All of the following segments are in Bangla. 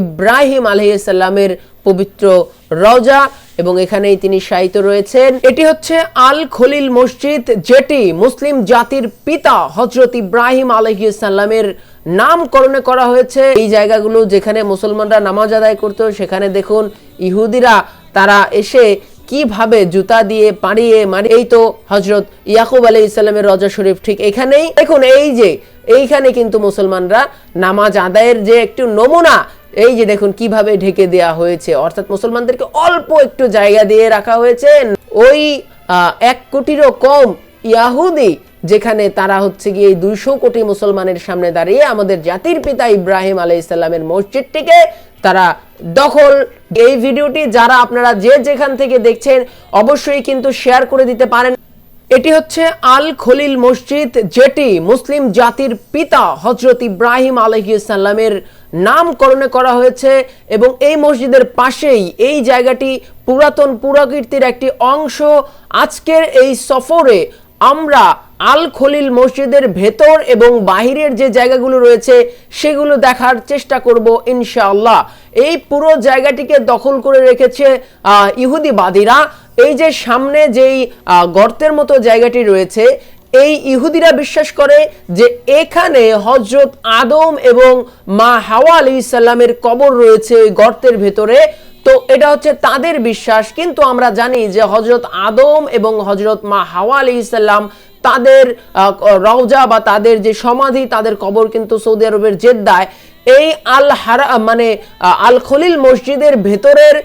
ইব্রাহিম আলহিসাল্লামের পবিত্র রজা এবং এখানেই তিনি শায়িত রয়েছেন। এটি হচ্ছে আল খলিল মসজিদ, যেটি মুসলিম জাতির পিতা হজরত ইব্রাহিম আলহিসাল্লামের নামকরণে করা হয়েছে। এই জায়গাগুলো যেখানে মুসলমানরা নামাজ আদায় করতো, সেখানে দেখুন ইহুদিরা তারা এসে কীভাবে জুতা দিয়ে পাড়িয়ে মারি এই তো হজরত ইয়াকুব আলী ইসলামের রজা শরীফ ঠিক এখানেই। দেখুন, এই যে, এইখানে কিন্তু মুসলমানরা নামাজ আদায়ের যে একটু নমুনা, এই যে দেখুন কীভাবে ঢেকে দেয়া হয়েছে। অর্থাৎ মুসলমানদেরকে অল্প একটু জায়গা দিয়ে রাখা হয়েছে। ওই এক কোটিরও কম ইয়াহুদি যেখানে তারা হচ্ছে গিয়ে দুইশো কোটি মুসলমানের সামনে দাঁড়িয়ে আমাদের জাতির পিতা ইব্রাহিম আলাই ইসলামের মসজিদটিকে তারা দখল। এই ভিডিওটি যারা আপনারা যে যেখান থেকে দেখছেন, অবশ্যই কিন্তু শেয়ার করে দিতে পারেন। এটি হচ্ছে আল খলিল মসজিদ, যেটি মুসলিম জাতির পিতা হজরত ইব্রাহিম আলহিসাল্লামের নামকরণে করা হয়েছে এবং এই মসজিদের পাশেই এই জায়গাটি পুরাতন পুরাকীর্তির একটি অংশ। আজকের এই সফরে আমরা আল খলিল মসজিদের ভেতর এবং বাহিরের যে জায়গাগুলো রয়েছে, সেগুলো দেখার চেষ্টা করব ইনশাআল্লাহ। এই পুরো জায়গাটিকে দখল করে রেখেছে ইহুদিবাদীরা। এই যে সামনে যেই গর্তের মতো জায়গাটি রয়েছে, এই ইহুদিরা বিশ্বাস করে যে এখানে হজরত আদম এবং মা হাওয়া আলী ইসাল্লামের কবর রয়েছে ওই গর্তের ভেতরে। তো এটা হচ্ছে তাদের বিশ্বাস, কিন্তু আমরা জানি যে হজরত আদম এবং হজরত মা হাওয়া আলী ইসাল্লাম তাদের রওজা বা তাদের যে সমাধি, তাদের কবর কিন্তু সৌদি আরবের জেদ্দায়। এই আল হারা মানে আল খলিল মসজিদের ভেতরের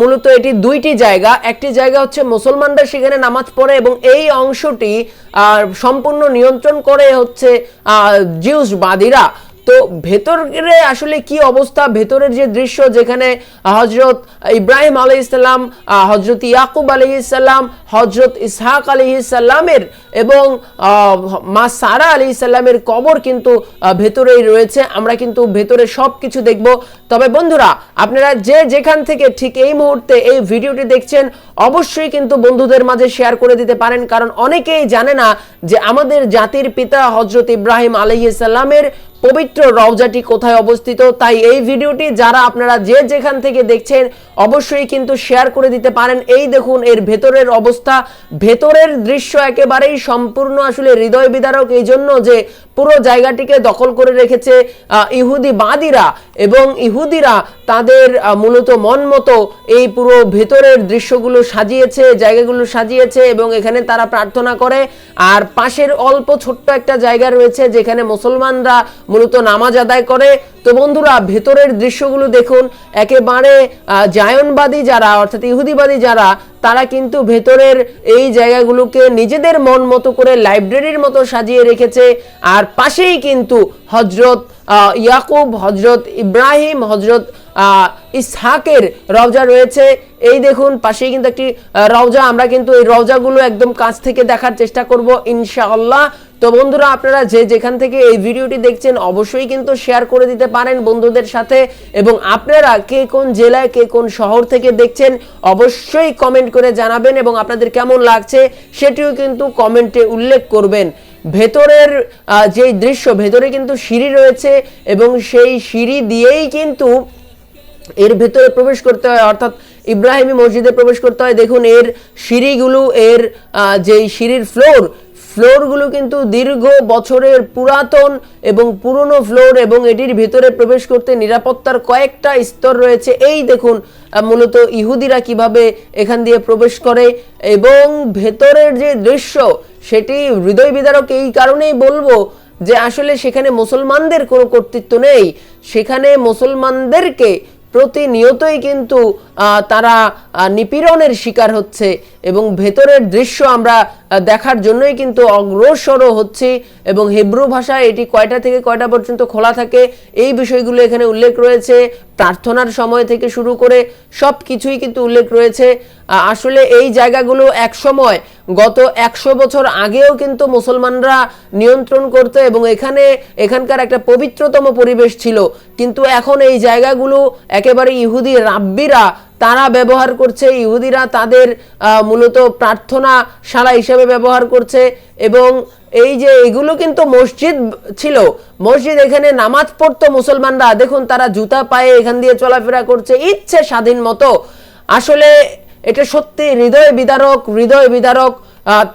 মূলত এটি দুইটি জায়গা। একটি জায়গা হচ্ছে মুসলমানরা সেখানে নামাজ পড়ে এবং এই অংশটি সম্পূর্ণ নিয়ন্ত্রণ করে হচ্ছে জিউস বাদীরা তো ভেতরে আসলে কি অবস্থা? ভেতরের যে দৃশ্য যেখানে হজরত ইব্রাহিম আলাই ইসলাম হজরত ইয়াকুব আলি ইসাল্লাম হজরত ইসহাক আলী ইসাল্লামের এবং মা সারা আলী ইসাল্লামের কবর কিন্তু ভেতরেই রয়েছে। আমরা কিন্তু ভেতরে সব কিছু দেখব। তবে বন্ধুরা, আপনারা যে যেখান থেকে ঠিক এই মুহূর্তে এই ভিডিওটি দেখছেন, অবশ্যই কিন্তু বন্ধুদের মাঝে শেয়ার করে দিতে পারেন। কারণ অনেকেই জানে না যে আমাদের জাতির পিতা হজরত ইব্রাহিম আলহিসাল্লামের পবিত্র রওজাটি কোথায় অবস্থিত, তাই এই ভিডিওটি যারা আপনারা যে যেখান থেকে দেখছেন অবশ্যই কিন্তু শেয়ার করে দিতে পারেন। এই দেখুন, এর ভেতরের অবস্থা। ভেতরের দৃশ্য একেবারেই সম্পূর্ণ আসলে হৃদয় বিদারক এই জন্য যে পুরো জায়গাটিকে দখল করে রেখেছে ইহুদি বাদীরা এবং ইহুদিরা তাদের মূলত মন মতো এই পুরো ভেতরের দৃশ্যগুলো সাজিয়েছে, জায়গাগুলো সাজিয়েছে এবং এখানে তারা প্রার্থনা করে। আর পাশের অল্প ছোট্ট একটা জায়গা রয়েছে যেখানে মুসলমানরা মূলত নামাজ আদায় করে। তো বন্ধুরা, ভেতরের দৃশ্যগুলো দেখুন। একেবারে জায়নবাদী যারা, অর্থাৎ ইহুদিবাদী যারা তারা কিন্তু ভেতরের এই জায়গাগুলোকে নিজেদের মন মতো করে লাইব্রেরির মতো সাজিয়ে রেখেছে। আর পাশেই কিন্তু হজরত ইয়াকুব হজরত ইব্রাহিম হজরত ইসহাকের রওজা রয়েছে। এই দেখুন, পাশেই কিন্তু একটি রওজা। আমরা কিন্তু এই রওজাগুলো একদম কাছ থেকে দেখার চেষ্টা করব, ইনশাআল্লাহ। তো বন্ধুরা, আপনারা যে যেখান থেকে এই ভিডিওটি দেখছেন, অবশ্যই কিন্তু শেয়ার করে দিতে পারেন বন্ধুদের সাথে। এবং আপনারা কে কোন জেলায়, কে কোন শহর থেকে দেখছেন, অবশ্যই কমেন্ট করে জানাবেন এবং আপনাদের কেমন লাগছে, সেটিও কিন্তু কমেন্টে উল্লেখ করবেন। ভেতরের যে দৃশ্য, ভেতরে কিন্তু সিঁড়ি রয়েছে এবং সেই সিঁড়ি দিয়েই কিন্তু এর ভেতরে প্রবেশ করতে হয়। অর্থাৎ ইব্রাহিমী মসজিদে প্রবেশ করতে হয়। দেখুন, এর সিঁড়িগুলো, এর যেই সিঁড়ির ফ্লোর, ফ্লোরগুলো কিন্তু দীর্ঘ বছরের পুরাতন এবং পুরনো ফ্লোর এবং এটির ভেতরে প্রবেশ করতে নিরাপত্তার কয়েকটা স্তর রয়েছে। এই দেখুন মূলত ইহুদিরা কীভাবে এখান দিয়ে প্রবেশ করে এবং ভেতরের যে দৃশ্য, সেটি হৃদয় বিদারক এই কারণেই বলব যে আসলে সেখানে মুসলমানদের কোনো কর্তৃত্ব নেই। সেখানে মুসলমানদেরকে প্রতিনিয়তই কিন্তু তারা নিপীড়নের শিকার হচ্ছে এবং ভেতরের দৃশ্য আমরা দেখার জন্যই কিন্তু অগ্রসর হচ্ছি এবং হিব্রু ভাষায় এটি কয়টা থেকে কয়টা পর্যন্ত খোলা থাকে এই বিষয়গুলো এখানে উল্লেখ রয়েছে। প্রার্থনার সময় থেকে শুরু করে সব কিছুই কিন্তু উল্লেখ রয়েছে। আসলে এই জায়গাগুলো এক সময়, গত একশো বছর আগেও কিন্তু মুসলমানরা নিয়ন্ত্রণ করতো এবং এখানে, এখানকার একটা পবিত্রতম পরিবেশ ছিল। কিন্তু এখন এই জায়গাগুলো একেবারে ইহুদি রাব্বিরা তারা ব্যবহার করছে, ইহুদিরা তাদের মূলত প্রার্থনা প্রার্থনাশালা হিসেবে ব্যবহার করছে এবং এই যে এগুলো কিন্তু মসজিদ ছিল, মসজিদ এখানে নামাজ পড়তো মুসলমানরা, দেখুন তারা জুতা পায়ে এখান দিয়ে চলাফেরা করছে, ইচ্ছে স্বাধীন মতো। আসলে এটা সত্যি হৃদয় বিদারক হৃদয় বিদারক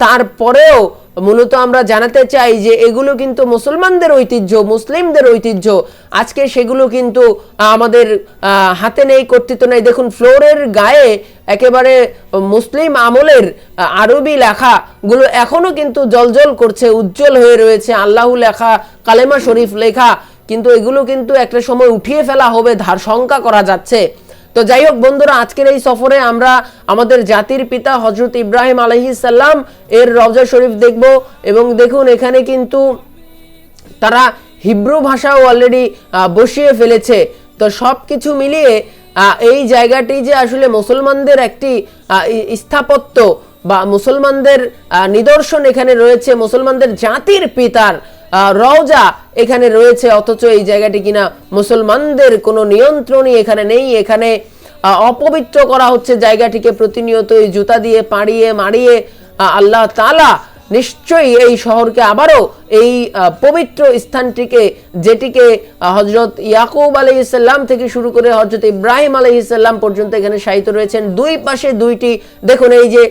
তারপরেও মূলত আমরা জানাতে চাই যে এগুলো কিন্তু মুসলমানদের ঐতিহ্য, মুসলিমদের ঐতিহ্য। আজকে সেগুলো কিন্তু আমাদের হাতে নেই, কর্তৃত্ব নেই। দেখুন, ফ্লোরের গায়ে একেবারে মুসলিম আমলের আরবি লেখা গুলো এখনও কিন্তু জলজল করছে, উজ্জ্বল হয়ে রয়েছে। আল্লাহ লেখা, কালেমা শরীফ লেখা, কিন্তু এগুলো কিন্তু একটা সময় উঠিয়ে ফেলা হবে, ধার শঙ্কা করা যাচ্ছে। তো যাই হোক বন্ধুরা, আজকের এই সফরে আমরা আমাদের জাতির পিতা হজরত ইব্রাহিম আলহিসাল্লাম এর রওজা শরীফ দেখব এবং দেখুন এখানে কিন্তু তারা হিব্রু ভাষাও অলরেডি বসিয়ে ফেলেছে। তো সব কিছু মিলিয়ে এই জায়গাটি যে আসলে মুসলমানদের একটি স্থাপত্য বা মুসলমানদের নিদর্শন এখানে রয়েছে, মুসলমানদের জাতির পিতার রওজা এখানে রয়েছে অথচ এই জায়গাটি কিনা মুসলমানদের কোনো নিয়ন্ত্রণই এখানে নেই। এখানে অপবিত্র করা হচ্ছে জায়গাটিকে প্রতিনিয়ত এই জুতা দিয়ে পাড়িয়ে আহ, আল্লাহ তালা নিশ্চয়ই এই শহরকে আবারও এই পবিত্র স্থানটিকে যেটিকে হজরত ইয়াকুব আলাইসাল্লাম থেকে শুরু করে হজরত ইব্রাহিম আলাইসাল্লাম পর্যন্ত এখানে সাহিত্য রয়েছেন। দুই পাশে দুইটি দেখুন এই যে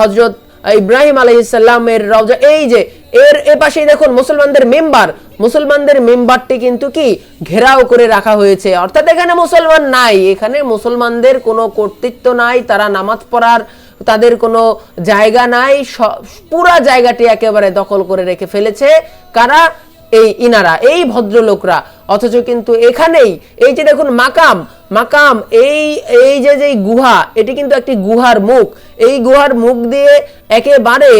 হজরত ইব্রাহিম আলাইসাল্লামের রওজা এই যে এর এ পাশেই দেখুন মুসলমানদের মেম্বার। মুসলমানদের মেম্বারটি কিন্তু কি? ঘেরাও করে রাখা হয়েছে। অর্থাৎ এখানে মুসলমান নাই। এখানে মুসলমানদের কোনো কর্তৃত্ব নাই, তারা নামাজ পড়ার তাদের কোনো জায়গা নাই পুরা জায়গাটি একেবারে দখল করে রেখে ফেলেছে কারা? এই ইনারা, এই ভদ্রলোকরা। অথচ কিন্তু এখানেই, এই যে দেখুন মাকাম মাকাম, এই এই যে যে গুহা, এটি কিন্তু একটি গুহার মুখ। এই গুহার মুখ দিয়ে একেবারে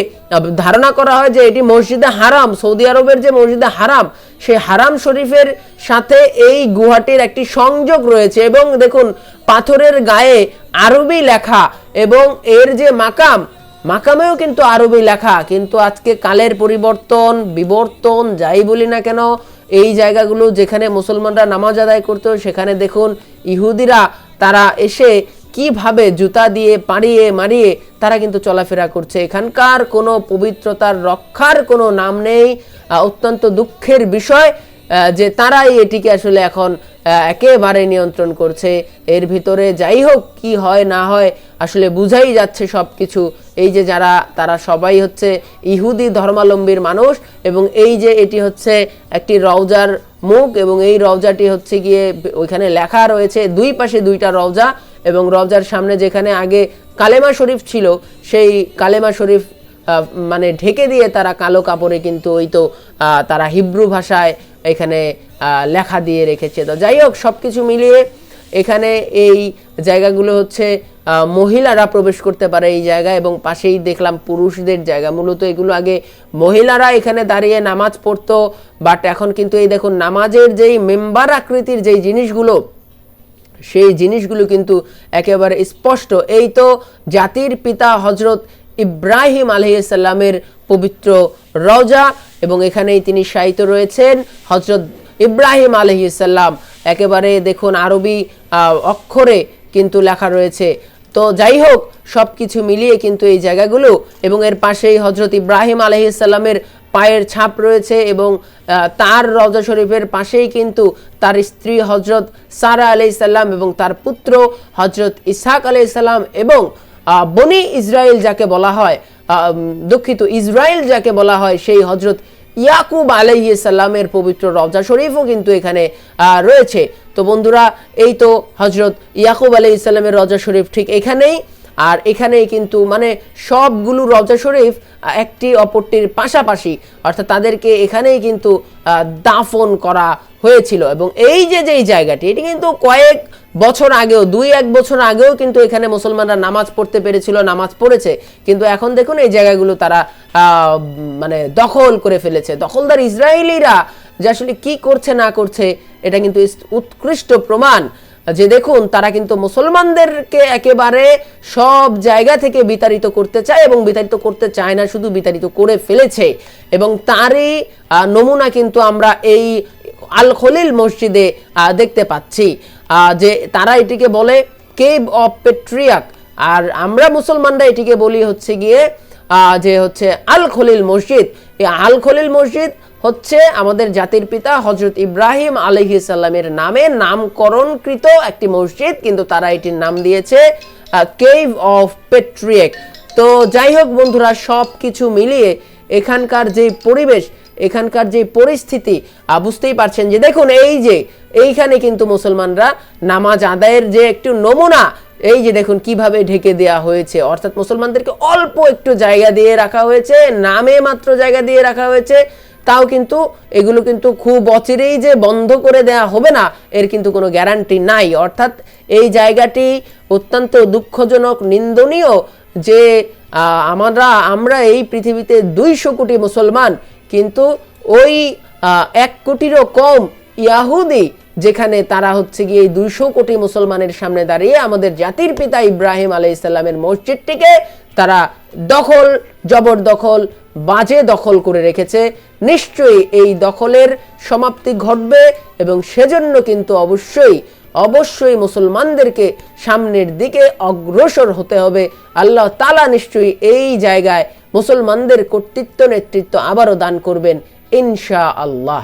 ধারণা করা হয় যে এটি মসজিদে হারাম, সৌদি আরবের যে মসজিদে হারাম সেই হারাম শরীফের সাথে এই গুহাটির একটি সংযোগ রয়েছে এবং দেখুন, পাথরের গায়ে আরবি লেখা এবং এর যে মাকাম, মাকামেও কিন্তু আরবি লেখা। কিন্তু আজকে কালের পরিবর্তন, বিবর্তন, যাই বলি না কেন এই জায়গাগুলো যেখানে মুসলমানরা নামাজ আদায় করত, সেখানে দেখুন ইহুদিরা তারা এসে কীভাবে জুতা দিয়ে পাড়িয়ে মারিয়ে তারা কিন্তু চলাফেরা করছে। এখানকার কোনো পবিত্রতার রক্ষার কোনো নাম নেই। অত্যন্ত দুঃখের বিষয় যে তারাই এটিকে আসলে এখন একেবারে নিয়ন্ত্রণ করছে। এর ভিতরে যাই হোক কি হয়, না হয়, আসলে বুঝাই যাচ্ছে সব কিছু এই যে যারা, তারা সবাই হচ্ছে ইহুদি ধর্মাবলম্বীর মানুষ এবং এই যে এটি হচ্ছে একটি রওজার মুখ এবং এই রওজাটি হচ্ছে গিয়ে ওইখানে লেখা রয়েছে, দুই পাশে দুইটা রওজা এবং রওজার সামনে যেখানে আগে কালেমা শরীফ ছিল, সেই কালেমা শরীফ মানে ঢেকে দিয়ে তারা কালো কাপড়ে কিন্তু ওই তো তারা হিব্রু ভাষায় এখানে লেখা দিয়ে রেখেছে। তো যাই হোক সব কিছু মিলিয়ে এখানে এই জায়গাগুলো হচ্ছে মহিলারা প্রবেশ করতে পারে এই জায়গা এবং পাশেই দেখলাম পুরুষদের জায়গা। মূলত এগুলো আগে মহিলারা এখানে দাঁড়িয়ে নামাজ পড়তো বাট এখন কিন্তু এই দেখুন, নামাজের যেই মেম্বার আকৃতির যেই জিনিসগুলো, সেই জিনিসগুলো কিন্তু একেবারে স্পষ্ট। এই তো জাতির পিতা হজরত ইব্রাহিম আলহিসাল্লামের পবিত্র রজা এবং এখানেই তিনি শায়িত রয়েছেন। হজরত ইব্রাহিম আলহিসাল্লাম একেবারে দেখুন আরবি অক্ষরে কিন্তু লেখা রয়েছে। তো যাই হোক সব কিছু মিলিয়ে কিন্তু এই জায়গাগুলো এবং এর পাশেই হজরত ইব্রাহিম আলহিসাল্লামের পায়ের ছাপ রয়েছে এবং তার রজা শরীফের পাশেই কিন্তু তার স্ত্রী হজরত সারা আলাইসাল্লাম এবং তার পুত্র হজরত ইসহাক আলাইসাল্লাম এবং বনি ইসরায়েল যাকে বলা হয় দুঃখিত ইসরায়েল যাকে বলা হয় সেই হজরত ইয়াকুব আলাইসাল্লামের পবিত্র রওজা শরীফও কিন্তু এখানে রয়েছে। তো বন্ধুরা, এই তো হজরত ইয়াকুব আলাই ইসলামের রওজা শরীফ ঠিক এখানেই। আর এখানেই কিন্তু মানে সবগুলো রওজা শরীফ একটি অপরটির পাশাপাশি, অর্থাৎ তাদেরকে এখানেই কিন্তু দাফন করা হয়েছিল। এবং এই যে যেই জায়গাটি, এটি কিন্তু কয়েক বছর আগেও, দুই এক বছর আগেও কিন্তু এখানে মুসলমানরা নামাজ পড়তে পেরেছিল, নামাজ পড়েছে। কিন্তু এখন দেখুন এই জায়গাগুলো তারা মানে দখল করে ফেলেছে। দখলদার ইসরায়েলিরা যে আসলে কি করছে, না করছে, এটা কিন্তু উৎকৃষ্ট প্রমাণ। যে দেখুন, তারা কিন্তু মুসলমানদেরকে একেবারে সব জায়গা থেকে বিতাড়িত করতে চায় এবং বিতাড়িত করতে চায় না, শুধু বিতাড়িত করে ফেলেছে। এবং তারই নমুনা কিন্তু আমরা এই আল খলিল মসজিদে দেখতে পাচ্ছি। যে তারা এটিকে বলে কেভ অফ পেট্রিয়াক। আর আমরা মুসলমানরা এটিকে বলি হচ্ছে গিয়ে যে হচ্ছে আল খলিল মসজিদ। এই আল খলিল মসজিদ হচ্ছে আমাদের জাতির পিতা হজরত ইব্রাহিম আলহিসাল্লামের নামে নামকরণকৃত একটি মসজিদ, কিন্তু তারা এটির নাম দিয়েছে কেভ অফ পেট্রিয়েক। তো যাই হোক বন্ধুরা সব কিছু মিলিয়ে এখানকার যে পরিবেশ এখানকার যে পরিস্থিতি বুঝতেই পারছেন যে দেখুন, এই যে, এইখানে কিন্তু মুসলমানরা নামাজ আদায়ের যে একটু নমুনা, এই যে দেখুন কীভাবে ঢেকে দেয়া হয়েছে। অর্থাৎ মুসলমানদেরকে অল্প একটু জায়গা দিয়ে রাখা হয়েছে, নামে মাত্র জায়গা দিয়ে রাখা হয়েছে। তাও কিন্তু এগুলো কিন্তু খুব অচিরেই যে বন্ধ করে দেয়া হবে না, এর কিন্তু কোনো গ্যারান্টি নাই। অর্থাৎ এই জায়গাটি অত্যন্ত দুঃখজনক, নিন্দনীয় যে আমরা আমরা এই পৃথিবীতে দুইশো কোটি মুসলমান কিন্তু ওই এক কোটিরও কম ইয়াহুদি, যেখানে তারা হচ্ছে গিয়ে দুইশো কোটি মুসলমানের সামনে দাঁড়িয়ে আমাদের জাতির পিতা ইব্রাহিম আলাই ইসলামের মসজিদটিকে তারা দখল, জবরদখল, বাজে দখল করে রেখেছে। নিশ্চয়ই এই দখলের সমাপ্তি ঘটবে এবং সেজন্য কিন্তু অবশ্যই অবশ্যই মুসলমানদেরকে সামনের দিকে অগ্রসর হতে হবে। আল্লাহ তালা নিশ্চয়ই এই জায়গায় মুসলমানদের কর্তৃত্ব নেতৃত্ব আবারও দান করবেন ইনশা আল্লাহ